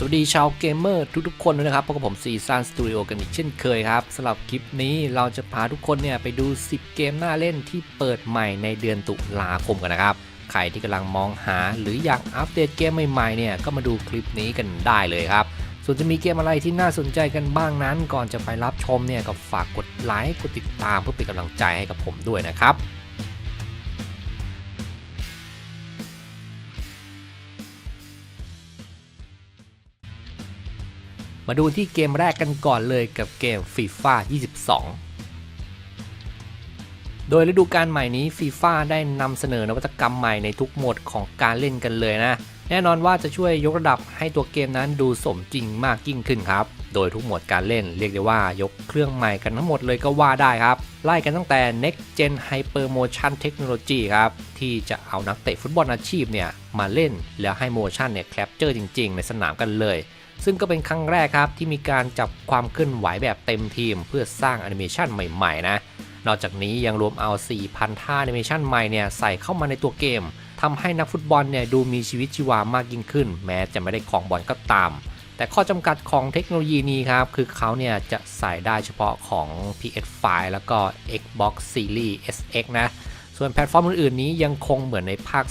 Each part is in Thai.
สวัสดีชาวเกมเมอร์ทุกๆคนด้วยนะครับพบกับผมซีซันสตูดิโอกันอีกเช่นเคยครับสำหรับคลิปนี้เราจะพาทุกคนเนี่ยไปดู 10 เกมน่าเล่นที่เปิดใหม่ในเดือนตุลาคมกันนะครับ ใครที่กำลังมองหาหรืออยากอัปเดตเกมใหม่ๆเนี่ยก็มาดูคลิปนี้กันได้เลยครับ ส่วนจะมีเกมอะไรที่น่าสนใจกันบ้างนั้น ก่อนจะไปรับชมเนี่ยก็ฝากกดไลค์กดติดตามเพื่อเป็นกำลังใจให้กับผมด้วยนะครับ มาดูที่เกมแรกกันก่อนเลยกับเกม FIFA 22 โดยฤดูกาลใหม่นี้ FIFA ได้นำเสนอนวัตกรรมใหม่ในทุกโหมดของการเล่นกันเลยนะ แน่นอนว่าจะช่วยยกระดับให้ตัวเกมนั้นดูสมจริงมากยิ่งขึ้นครับ โดยทุกโหมดการเล่นเรียกได้ว่ายกเครื่องใหม่กันทั้งหมดเลยก็ว่าได้ครับ ไล่กันตั้งแต่ Next Gen Hyper Motion Technology ครับ ที่จะเอานักเตะฟุตบอลอาชีพเนี่ยมาเล่นแล้วให้โมชั่นเนี่ยแคปเจอร์จริง ๆ ในสนามกันเลย ซึ่งก็เป็นครั้งแรกครับที่มีการจับความเคลื่อนไหวแบบเต็มทีม เพื่อสร้างแอนิเมชันใหม่ๆนะ นอกจากนี้ยังรวมเอา 4,000 ท่าแอนิเมชันใหม่เนี่ยใส่เข้ามาในตัวเกมทำให้นักฟุตบอลเนี่ยดูมีชีวิตชีวามากยิ่งขึ้น แม้จะไม่ได้ของบอลก็ตาม แต่ข้อจำกัดของเทคโนโลยีนี้ครับ คือเขาเนี่ยจะใส่ได้เฉพาะของ PS5 แล้วก็ Xbox Series SX นะ ส่วนแพลตฟอร์มอื่นๆนี้ยังคงเหมือนในภาค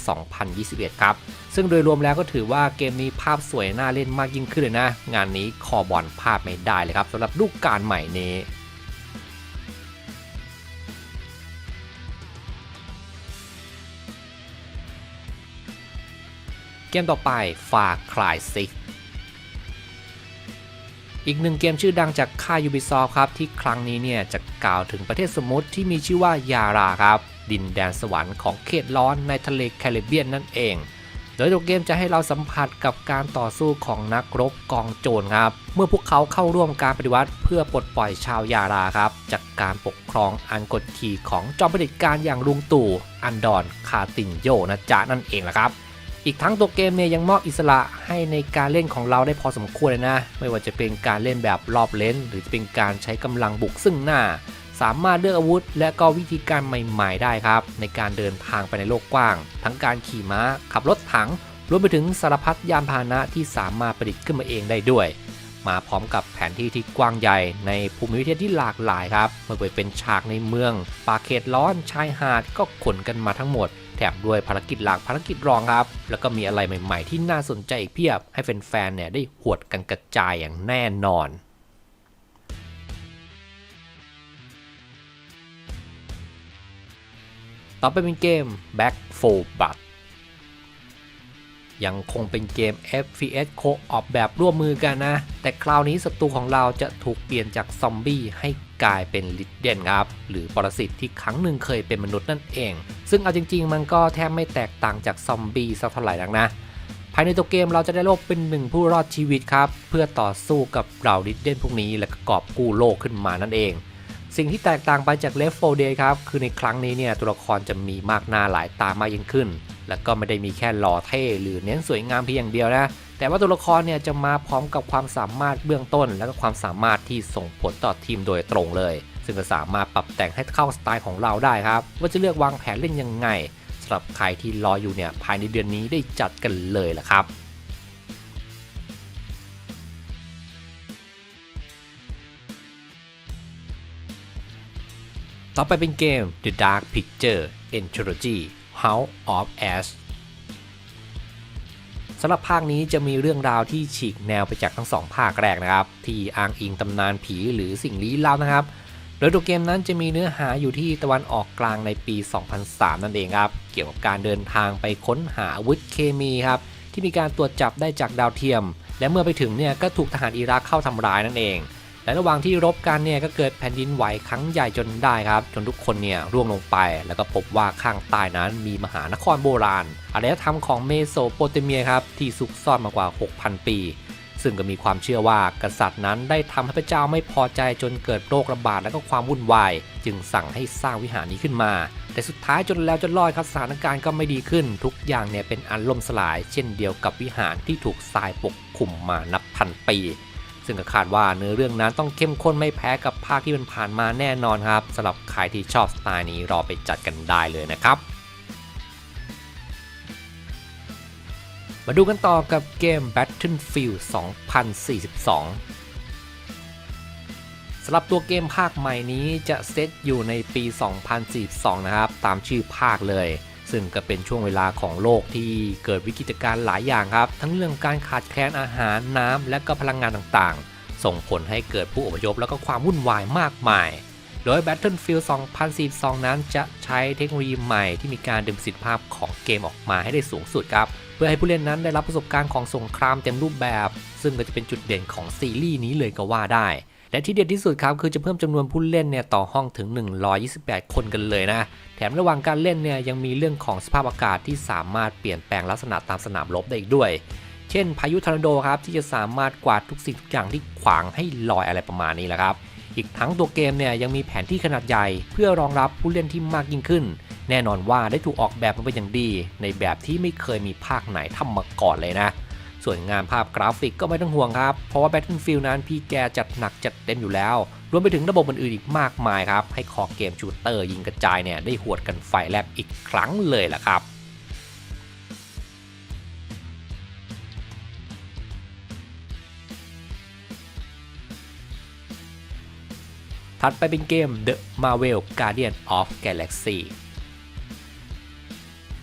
2021 ครับ ซึ่งโดยรวมแล้วก็ถือว่าเกมนี้ภาพสวยน่าเล่นมากยิ่งขึ้นเลยนะ งานนี้คอบอลพลาดไม่ได้เลยครับสำหรับลูกการใหม่นี้เกมต่อไปฝาคลายซิกอีกหนึ่งเกมชื่อดังจากค่าย Ubisoft ครับ ที่ครั้งนี้เนี่ยจะกล่าวถึงประเทศสมมติที่มีชื่อว่ายาราครับ ดินแดนสวรรค์ของเขตร้อนในทะเลแคริบเบียนนั่นเอง โดยตัวเกมจะให้เราสัมผัสกับการต่อสู้ของนักรบกองโจรครับ เมื่อพวกเขาเข้าร่วมการปฏิวัติเพื่อปลดปล่อยชาวยาราครับ จากการปกครองอันกดขี่ของจอมเผด็จการอย่างลุงตู่อันดอนคาตินโยนะจ๊ะนั่นเองแหละครับอีกทั้งตัวเกมเนี่ยยังมอบอิสระให้ในการเล่นของเราได้พอสมควรเลยนะ ไม่ว่าจะเป็นการเล่นแบบรอบเลนหรือจะเป็นการใช้กำลังบุกซึ่งหน้า สามารถเลือกอาวุธ และก็วิธีการใหม่ๆได้ครับ ในการเดินทางไปในโลกกว้าง ทั้งการขี่ม้า ขับรถถัง รวมไปถึงสารพัดยานพาหนะที่สามารถประดิษฐ์ขึ้นมาเองได้ด้วย มาพร้อมกับแผนที่ที่กว้างใหญ่ในภูมิประเทศที่หลากหลายครับไม่ว่าเป็นฉากในเมือง ป่าเขตร้อนชายหาดก็ขนกันมาทั้งหมดแถมด้วยภารกิจหลักภารกิจรองครับ แล้วก็มีอะไรใหม่ๆ ที่น่าสนใจอีกเพียบ ให้แฟนๆ เนี่ยได้หวดกันกระจายอย่างแน่นอน ต่อไปเป็นเกม Back 4 Blood ยังคงเป็นเกม FPS โคออปแบบร่วมมือกันนะ แต่คราวนี้ศัตรูของเราจะถูกเปลี่ยนจากซอมบี้ให้กลายเป็นลิดเดนครับ หรือปรสิตที่ครั้งหนึ่งเคยเป็นมนุษย์นั่นเอง ซึ่งเอาจริง ๆ มันก็แทบไม่แตกต่างจากซอมบี้สักเท่าไหร่นักนะ ภายในตัวเกมเราจะได้โลกเป็นหนึ่งผู้รอดชีวิตครับ เพื่อต่อสู้กับเหล่าลิดเดนพวกนี้และกอบกู้โลกขึ้นมานั่นเอง สิ่งที่แตกต่างไปจาก Left 4 Dead ครับ คือในครั้งนี้เนี่ยตัวละครจะมีมากหน้าหลายตามากยิ่งขึ้น แล้วก็ไม่ได้มีแค่หล่อเท่หรือเน้นสวยงามเพียงอย่างเดียวนะ แต่ว่าตัวละครเนี่ยจะมาพร้อมกับความสามารถเบื้องต้น และก็ความสามารถที่ส่งผลต่อทีมโดยตรงเลย ซึ่งก็สามารถปรับแต่งให้เข้าสไตล์ของเราได้ครับ ว่าจะเลือกวางแผนเล่นยังไงสำหรับใครที่รออยู่เนี่ยภายในเดือนนี้ได้จัดกันเลยละครับ ต่อไปเป็นเกม The Dark Picture Anthology House of Ash สำหรับภาคนี้จะมีเรื่องราวที่ฉีกแนวไปจากทั้งสองภาคแรกนะครับ ที่อ้างอิงตำนานผีหรือสิ่งลี้ลับนะครับ โดยตัวเกมนั้นจะมีเนื้อหาอยู่ที่ตะวันออกกลางในปี 2003 นั่นเองครับ เกี่ยวกับการเดินทางไปค้นหาอาวุธเคมีครับ ที่มีการตรวจจับได้จากดาวเทียม และเมื่อไปถึงเนี่ยก็ถูกทหารอิรักเข้าทำร้ายนั่นเอง และระหว่างที่รบกันเนี่ยก็เกิดแผ่นดินไหวครั้งใหญ่จนได้ครับ จนทุกคนเนี่ยร่วงลงไป แล้วก็พบว่าข้างใต้นั้นมีมหานครโบราณอารยธรรมของเมโสโปเตเมียครับที่ซุกซ่อนมากว่า 6,000 ปี ซึ่งก็มีความเชื่อว่ากษัตริย์นั้นได้ทำให้พระเจ้าไม่พอใจจนเกิดโรคระบาดและก็ความวุ่นวาย จึงสั่งให้สร้างวิหารนี้ขึ้นมา แต่สุดท้ายจนแล้วจนรอดครับสถานการณ์ก็ไม่ดีขึ้น ทุกอย่างเนี่ยเป็นอันล่มสลาย เช่นเดียวกับวิหารที่ถูกทรายปกคลุมมานับพันปี ซึ่งก็คาดว่าเนื้อเรื่องนั้นต้องเข้มข้นไม่แพ้กับภาคที่มันผ่านมาแน่นอนครับสำหรับใครที่ชอบสไตล์นี้รอไปจัดกันได้เลยนะครับมาดูกันต่อกับเกม Battlefield 2042 สำหรับตัวเกมภาคใหม่นี้จะเซตอยู่ในปี 2042 นะครับ ตามชื่อภาคเลย ซึ่งก็เป็นช่วงเวลาของโลกที่เกิดวิกฤตการณ์หลายอย่างครับ ทั้งเรื่องการขาดแคลนอาหารน้ำและก็พลังงานต่างๆ ส่งผลให้เกิดผู้อพยพแล้วก็ความวุ่นวายมากมาย โดย Battlefield 2042 นั้นจะใช้เทคโนโลยีใหม่ที่มีการดึงประสิทธิภาพของเกมออกมาให้ได้สูงสุดครับ เพื่อให้ผู้เล่นนั้นได้รับประสบการณ์ของสงครามเต็มรูปแบบ ซึ่งก็จะเป็นจุดเด่นของซีรีส์นี้เลยก็ว่าได้ และที่เด็ดที่สุดครับคือจะเพิ่มจำนวนผู้เล่นเนี่ยต่อห้องถึง 128 คนกันเลยนะ แถมระหว่างการเล่นเนี่ยยังมีเรื่องของสภาพอากาศที่สามารถเปลี่ยนแปลงลักษณะตามสนามรบได้อีกด้วย เช่น พายุทอร์นาโดครับที่จะสามารถกวาดทุกสิ่งทุกอย่างที่ขวางให้ลอยอะไรประมาณนี้แหละครับ อีกทั้งตัวเกมเนี่ยยังมีแผนที่ขนาดใหญ่ เพื่อรองรับผู้เล่นที่มากยิ่งขึ้น แน่นอนว่าได้ถูกออกแบบมาเป็นอย่างดี ในแบบที่ไม่เคยมีภาคไหนทำมาก่อนเลยนะ ส่วนงานภาพกราฟิกก็ไม่ต้องห่วงครับ เพราะว่า Battlefield นั้นพี่แกจัดหนักจัดเต็มอยู่แล้ว รวมไปถึงระบบอื่นๆอีกมากมายครับ ให้คอเกมชูเตอร์ยิงกระจายเนี่ยได้หวดกันไฟแลบอีกครั้งเลยล่ะครับถัดไปเป็นเกม The Marvel Guardian of Galaxy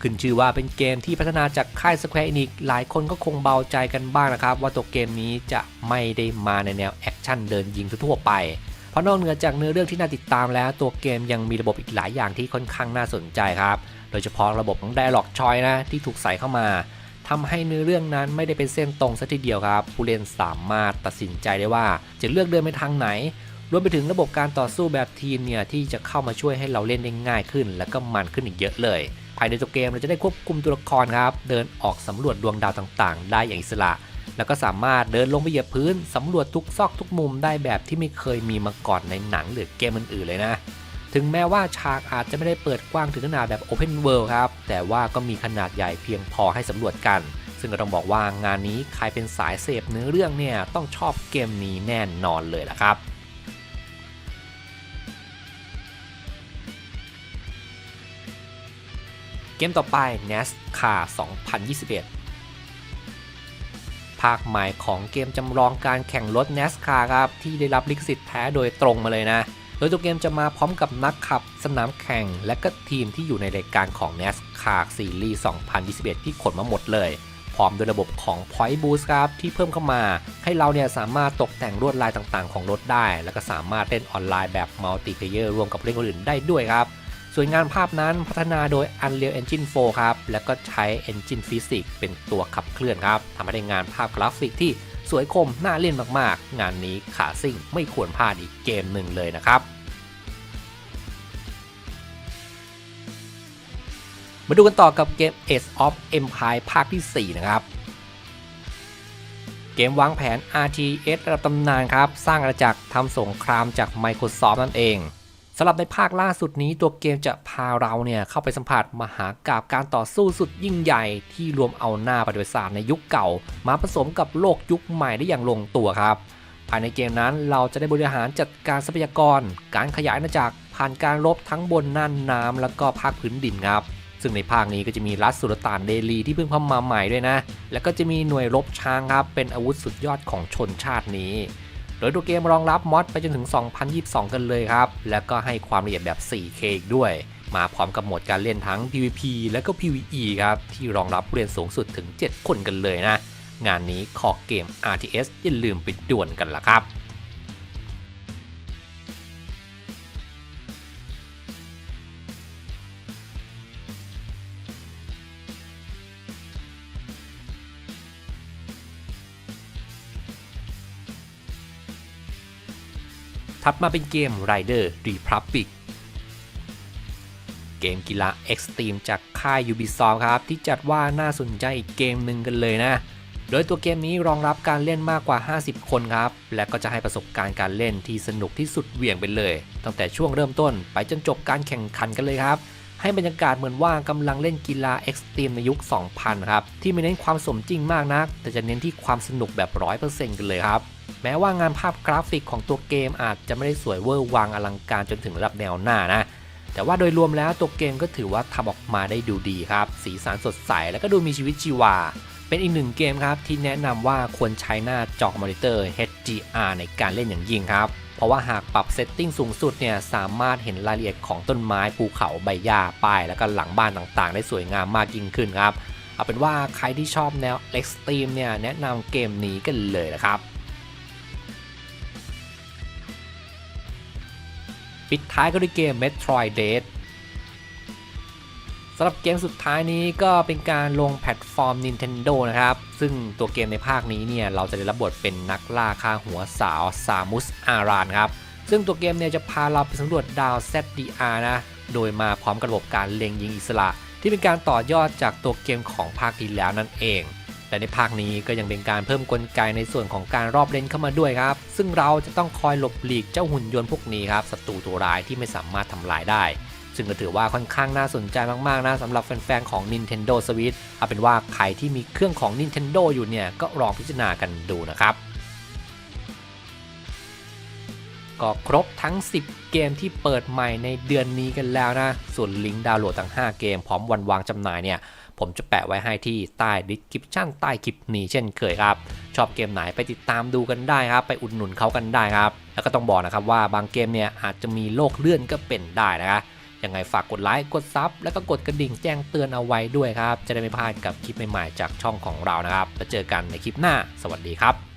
ขึ้นชื่อว่าเป็นเกมที่พัฒนาจากค่าย Square Enix หลายคนก็คงเบาใจกันบ้างนะครับว่าตัวเกมนี้จะไม่ได้มาในแนวแอคชั่นเดินยิงทั่วไป เพราะนอกเหนือจากเนื้อเรื่องที่น่าติดตามแล้ว ตัวเกมยังมีระบบอีกหลายอย่างที่ค่อนข้างน่าสนใจครับ โดยเฉพาะระบบของ Dialog Choice นะที่ถูกใส่เข้ามาทำให้เนื้อเรื่องนั้นไม่ได้เป็นเส้นตรงซะทีเดียวครับ ผู้เล่นสามารถตัดสินใจได้ว่าจะเลือกเดินไปทางไหนรวมไปถึงระบบการต่อสู้แบบทีมเนี่ยที่จะเข้ามาช่วยให้เราเล่นได้ง่ายขึ้น และก็มันขึ้นอีกเยอะเลย ภายในตัวเกมเราจะได้ควบคุมตัวละครครับ เดินออกสำรวจดวงดาวต่างๆ ได้อย่างอิสระ แล้วก็สามารถเดินลงไปเหยียบพื้นสำรวจทุกซอกทุกมุมได้แบบที่ไม่เคยมีมาก่อนในหนังหรือเกมอื่นๆเลยนะ ถึงแม้ว่าฉากอาจจะไม่ได้เปิดกว้างถึงขนาดแบบ Open World ครับ แต่ว่าก็มีขนาดใหญ่เพียงพอให้สำรวจกัน ซึ่งก็ต้องบอกว่างานนี้ใครเป็นสายเสพเนื้อเรื่องเนี่ยต้องชอบเกมนี้แน่นอนเลยละครับ เกมต่อไป NASCAR 2021 ภาคใหม่ของเกมจำลองการแข่งรถ NASCAR ครับ ที่ได้รับลิขสิทธิ์แท้โดยตรงมาเลยนะ โดยตัวเกมจะมาพร้อมกับนักขับสนามแข่ง และก็ทีมที่อยู่ในรายการของ NASCAR Series 2021 ที่ขนมาหมดเลย พร้อมด้วยระบบของ Point Boost ครับที่เพิ่มเข้ามา ให้เราเนี่ยสามารถตกแต่งลวดลายต่างๆ ของรถได้ แล้วก็สามารถเล่นออนไลน์แบบมัลติเพเยอร์รวมกับเล่นคนอื่นได้ด้วยครับ ส่วนงานภาพนั้นพัฒนาโดย Unreal Engine 4 ครับ แล้วก็ใช้ Engine Physics เป็นตัวขับเคลื่อนครับทำให้ได้งานภาพกราฟิกที่สวยคมน่าเล่นมากๆ งานนี้ขาซิ่งไม่ควรพลาดอีกเกมหนึ่งเลยนะครับ มาดูกันต่อกับเกม Age of Empire ภาคที่ 4 นะครับเกมวางแผน RTS ระดับตำนานครับ สร้างอาณาจักรทำสงครามจาก Microsoft นั่นเอง สำหรับในภาคล่าสุดนี้ตัวเกมจะพาเราเนี่ยเข้าไปสัมผัสมหากาบการต่อสู้สุดยิ่งใหญ่ที่รวมเอาหน้าประวัติศาสตร์ในยุคเก่า มาผสมกับโลกยุคใหม่ได้อย่างลงตัวครับภายในเกมนั้นเราจะได้บริหารจัดการทรัพยากร การขยายอาณาจักรผ่านการรบทั้งบนน่านน้ำแล้วก็ภาคพื้นดินครับซึ่งในภาคนี้ก็จะมีรัฐสุลต่านเดลีที่เพิ่งเข้ามาใหม่ด้วยนะ แล้วก็จะมีหน่วยรบช้างครับเป็นอาวุธสุดยอดของชนชาตินี้ โดยตัวเกมรองรับมอดไปจนถึง 2022 กันเลยครับ แล้วก็ให้ความละเอียดแบบ 4K อีกด้วย มาพร้อมกับโหมดการเล่นทั้ง PVP และก็ PVE ครับ ที่รองรับผู้เล่นสูงสุดถึง 7 คนกันเลยนะ งานนี้ขอเกม RTS อย่าลืมไปด่วนกันละครับ ถัดมาเป็นเกม Rider Republic เกมกีฬา Extreme จากค่าย Ubisoft ครับ ที่จัดว่าน่าสนใจอีกเกมหนึ่งกันเลยนะ โดยตัวเกมนี้รองรับการเล่นมากกว่า 50 คนครับ และก็จะให้ประสบการณ์การเล่นที่สนุกที่สุดเหวี่ยงไปเลย ตั้งแต่ช่วงเริ่มต้นไปจนจบการแข่งขันกันเลยครับให้บรรยากาศเหมือนว่ากำลังเล่นกีฬาเอ็กซ์ตรีมในยุค 2000 ครับ ที่ไม่เน้นความสมจริงมากนัก แต่จะเน้นที่ความสนุกแบบ 100%กันเลยครับ แม้ว่างานภาพกราฟิกของตัวเกมอาจจะไม่ได้สวยเวอร์วังอลังการจนถึงระดับแนวหน้านะ แต่ว่าโดยรวมแล้วตัวเกมก็ถือว่าทำออกมาได้ดูดีครับ สีสันสดใสแล้วก็ดูมีชีวิตชีวา เป็นอีกหนึ่งเกมครับที่แนะนำว่าควรใช้หน้าจอมอนิเตอร์ HDR ในการเล่นอย่างยิ่งครับเพราะว่าหากปรับเซตติ้งสูงสุดเนี่ยสามารถเห็นรายละเอียดของต้นไม้ภูเขาใบหญ้าป้าย แล้วก็หลังบ้านต่างๆ ได้สวยงามมากยิ่งขึ้นครับ เอาเป็นว่าใครที่ชอบแนว Extreme เนี่ยแนะนำเกมนี้กันเลยนะครับ ปิดท้ายก็ด้วยเกม Metroid Dread สำหรับเกมสุดท้ายนี้ก็เป็นการลงแพลตฟอร์ม Nintendo นะครับ ซึ่งตัวเกมในภาคนี้เนี่ย เราจะได้รับบทเป็นนักล่าฆ่าหัวสาวซามุสอารานครับ ซึ่งตัวเกมเนี่ยจะพาเราไปสำรวจดาว ZDR นะ โดยมาพร้อมกับระบบการเล็งยิงอิสระ ที่เป็นการต่อยอดจากตัวเกมของภาคที่แล้วนั่นเอง แต่ในภาคนี้ก็ยังเป็นการเพิ่มกลไกในส่วนของการรอบเลนเข้ามาด้วยครับ ซึ่งเราจะต้องคอยหลบหลีกเจ้าหุ่นยนต์พวกนี้ครับศัตรูตัวร้ายที่ไม่สามารถทำลายได้ ซึ่งก็ถือว่าค่อนข้างน่าสนใจมากๆนะสำหรับแฟนๆของ Nintendo Switch เอาเป็นว่าใครที่มีเครื่องของ Nintendo อยู่เนี่ยก็ลองพิจารณากันดูนะครับ ก็ครบทั้ง 10 เกมที่เปิดใหม่ในเดือนนี้กันแล้วนะ ส่วนลิงก์ดาวน์โหลดทั้ง 5 เกมพร้อมวันวางจำหน่ายเนี่ย ผมจะแปะไว้ให้ที่ใต้ดิสคริปชั่นใต้คลิปนี้เช่นเคยครับ ชอบเกมไหนไปติดตามดูกันได้ครับ ไปอุดหนุนเขากันได้ครับ แล้วก็ต้องบอกนะครับว่าบางเกมเนี่ยอาจจะมีโลกเลื่อนก็เป็นได้นะครับยังไงฝากกดไลค์ กดซับ แล้วก็กดกระดิ่งแจ้งเตือนเอาไว้ด้วยครับ จะได้ไม่พลาดกับคลิปใหม่ๆ จากช่องของเรานะครับ แล้วเจอกันในคลิปหน้า สวัสดีครับ